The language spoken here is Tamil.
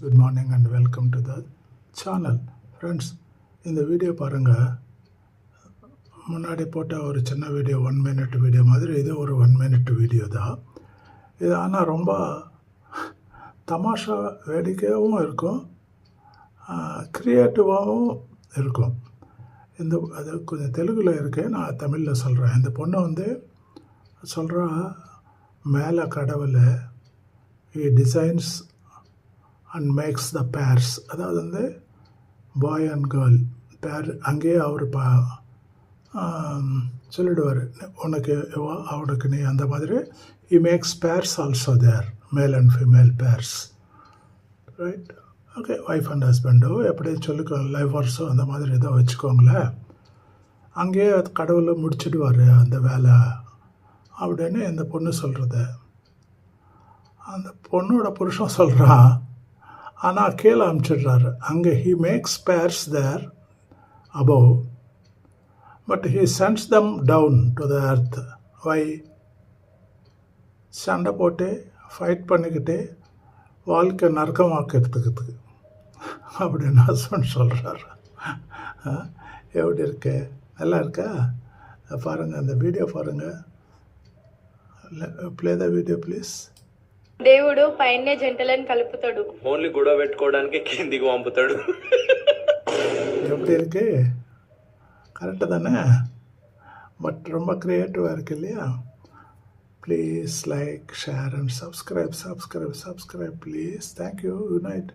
Good morning and welcome to the channel friends இந்த வீடியோ பாருங்கள் முன்னாடி போட்ட ஒரு சின்ன வீடியோ ஒன் மினிட் வீடியோ மாதிரி இது ஒரு ஒன் மினிட் வீடியோ தான் இது ஆனால் ரொம்ப தமாஷா வேடிக்கையாகவும் இருக்கும். க்ரியேட்டிவாகவும் இருக்கும். இந்த அது கொஞ்சம் தெலுங்கில் இருக்கேன் நான் தமிழில் சொல்கிறேன் இந்த பொண்ணை வந்து சொல்கிறா மேலே கடவுளை designs and makes the pairs அதாவது வந்து பாய் அண்ட் கேர்ள் பேர் அங்கேயே அவர் பா சொல்லிடுவார். உனக்கு அவனுக்கு நீ அந்த மாதிரி. He makes pairs also there male and female pairs right okay wife and ஹஸ்பண்டோ எப்படியும் சொல்லிக்கோ லைஃபர்ஸோ அந்த மாதிரி ஏதோ வச்சுக்கோங்களேன். அங்கேயே அது கடவுளை முடிச்சிடுவார் அந்த வேலை. அப்படின்னு இந்த பொண்ணு சொல்கிறது அந்த பொண்ணோட புருஷன் சொல்கிறான் ஆனால் கீழே அனுப்பிச்சிடுறாரு அங்கே he makes pairs there above but he sends them down to the earth why சண்டை போட்டு ஃபைட் பண்ணிக்கிட்டு வாழ்க்கை நரக்கமாக்கிறதுக்கு அப்படின்னு ஹஸ்பண்ட் சொல்கிறாரு எப்படி இருக்கு? நல்லா இருக்கா? பாருங்கள் அந்த வீடியோ பாருங்கள் ப்ளே த வீடியோ ப்ளீஸ் దేవుడు పైనే జంటలను కలుపుతాడు ఓన్లీ గొడవ పెట్టుకోవడానికి కిందికి పంపుతాడు எப்படி இருக்கு கரெக்டு தானே பட் ரொம்ப க்ரியேட்டிவாக இருக்கு இல்லையா please like share and subscribe subscribe subscribe please thank you good night